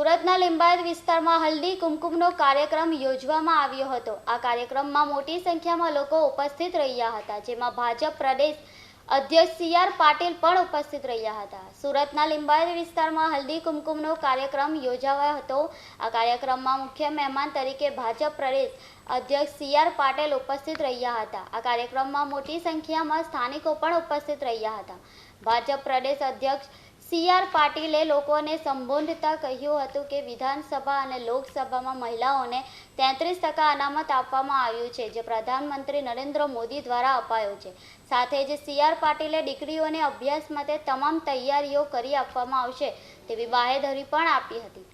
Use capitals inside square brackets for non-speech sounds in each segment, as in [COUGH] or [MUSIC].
સુરતના લિંબાયત વિસ્તારમાં હલ્દી કુમકુમનો કાર્યક્રમ યોજવામાં આવ્યો હતો. આ કાર્યક્રમમાં મોટી સંખ્યામાં લોકો ઉપસ્થિત રહ્યા હતા, જેમાં ભાજપ પ્રદેશ અધ્યક્ષ સી આર પાટીલ પણ ઉપસ્થિત રહ્યા હતા. સુરતના લિંબાયત વિસ્તારમાં હલ્દી કુમકુમનો કાર્યક્રમ યોજાયો હતો. આ કાર્યક્રમમાં મુખ્ય મહેમાન તરીકે ભાજપ પ્રદેશ અધ્યક્ષ સી આર પાટીલ ઉપસ્થિત રહ્યા હતા. આ કાર્યક્રમમાં મોટી સંખ્યામાં સ્થાનિકો પણ ઉપસ્થિત રહ્યા હતા. ભાજપ પ્રદેશ અધ્યક્ષ સી આર પાટીલે લોકોને સંબોધતા કહ્યું હતું કે વિધાનસભા અને લોકસભામાં મહિલાઓને તેત્રીસ ટકા અનામત આપવામાં આવ્યું છે, જે પ્રધાનમંત્રી નરેન્દ્ર મોદી દ્વારા અપાયો છે. સાથે જ સી આર પાટીલે દીકરીઓને અભ્યાસ માટે તમામ તૈયારીઓ કરી આપવામાં આવશે તેવી બાહેધરી પણ આપી હતી.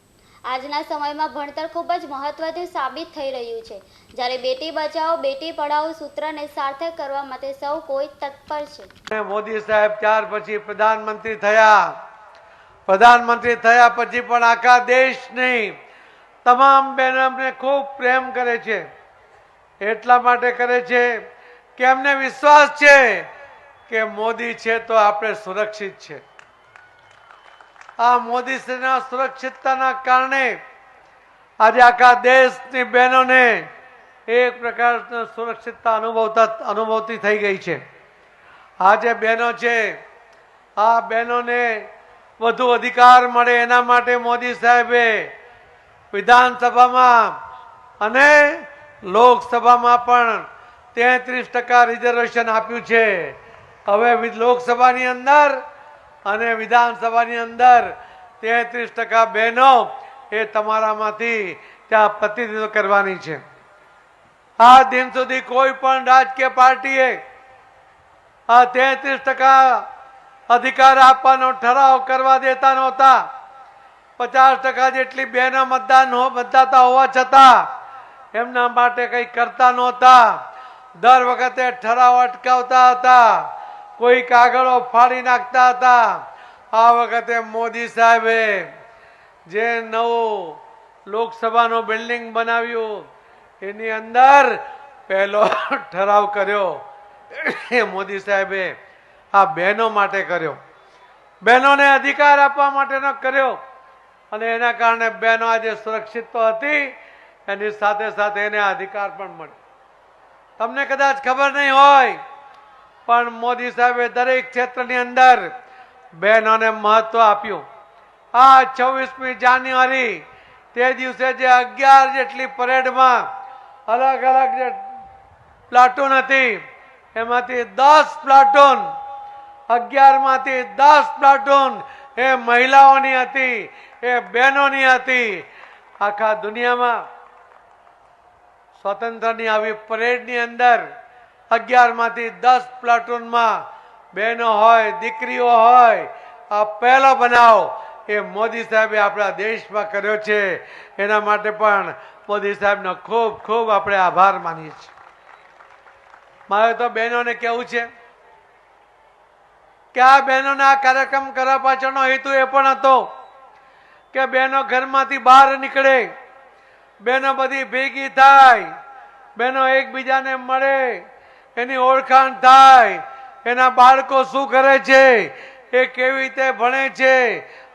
આજના સમયમાં ભણતર ખૂબ જ મહત્વનું સાબિત થઈ રહ્યું છે. જ્યારે બેટી બચાવો, બેટી પઢાઓ સૂત્રને સાર્થક કરવા માટે સૌ કોઈ તત્પર છે. મોદી સાહેબ, ત્યાર પછી પ્રધાનમંત્રી થયા. પ્રધાનમંત્રી થયા પછી પણ આખા દેશની તમામ બહેનો અમને ખૂબ પ્રેમ કરે છે. એટલા માટે કરે છે કે એમને વિશ્વાસ છે કે મોદી છે તો આપણે સુરક્ષિત છે. આ મોદીશ્રીના સુરક્ષિતતાના કારણે આજે આખા દેશની બહેનોને એક પ્રકારનો સુરક્ષિતતા અનુભવતા, અનુભવતી થઈ ગઈ છે. આ જે બહેનો છે, આ બહેનોને વધુ અધિકાર મળે એના માટે મોદી સાહેબે વિધાનસભામાં અને લોકસભામાં પણ તેત્રીસ ટકા રિઝર્વેશન આપ્યું છે. હવે લોકસભાની અંદર અને વિધાનસભાની અંદર તેત્રીસ ટકા બહેનો એ તમારામાંથી ત્યાં પ્રતિનિધિત્વ કરવાની છે. આ દિન સુધી કોઈ પણ રાજકીય પાર્ટીએ આ તેત્રીસ ટકા અધિકાર આપવાનો, ઠરાવ કરવા દેતા નહોતા. પચાસ ટકા જેટલી બેનો મતદાન મતદાતા હોવા છતાં એમના માટે કંઈ કરતા નહોતા. દર વખતે ઠરાવ અટકાવતા હતા. કોઈ કાગળો ફાડી નાખતા હતા. આ વખતે મોદી સાહેબે જે નવું લોકસભાનું બિલ્ડિંગ બનાવ્યું, એની અંદર પહેલો [LAUGHS] ઠરાવ કર્યો. એ મોદી સાહેબે આ બહેનો માટે કર્યો. બહેનોને અધિકાર આપવા માટેનો કર્યો. અને એના કારણે બહેનો આજે સુરક્ષિત તો હતી, એની સાથે સાથે એને અધિકાર પણ મળ્યો. તમને કદાચ ખબર નહીં હોય, પણ મોદી સાહેબે દરેક ક્ષેત્રની અંદર બહેનોને મહત્વ આપ્યું. આ છવ્વીસમી જાન્યુઆરી, તે દિવસે જે અગિયાર જેટલી પરેડમાં અલગ અલગ જે પ્લાટૂન હતી, એમાંથી દસ પ્લાટૂન અગિયારમાંથી દસ પ્લાટુન. એ મહિલાઓની હતી, એ બહેનોની હતી. આખા દુનિયામાં સ્વતંત્રની આવી પરેડની અંદર અગિયારમાંથી દસ પ્લાટુનમાં બહેનો હોય, દીકરીઓ હોય, આ પહેલો બનાવ એ મોદી સાહેબે આપણા દેશમાં કર્યો છે. એના માટે પણ મોદી સાહેબનો ખૂબ ખૂબ આપણે આભાર માનીએ છીએ. મારે તો બહેનોને કેવું છે કે આ બહેનોને આ કાર્યક્રમ કરવા પાછળનો હેતુ એ પણ હતો કે બહેનો ઘરમાંથી બહાર નીકળે, બહેનો બધી ભેગી થાય, બહેનો એકબીજાને મળે, એની ઓળખાણ થાય, એના બાળકો શું કરે છે, એ કેવી રીતે ભણે છે,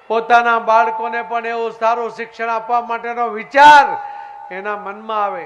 પોતાના બાળકોને પણ એવું સારું શિક્ષણ આપવા માટેનો વિચાર એના મનમાં આવે.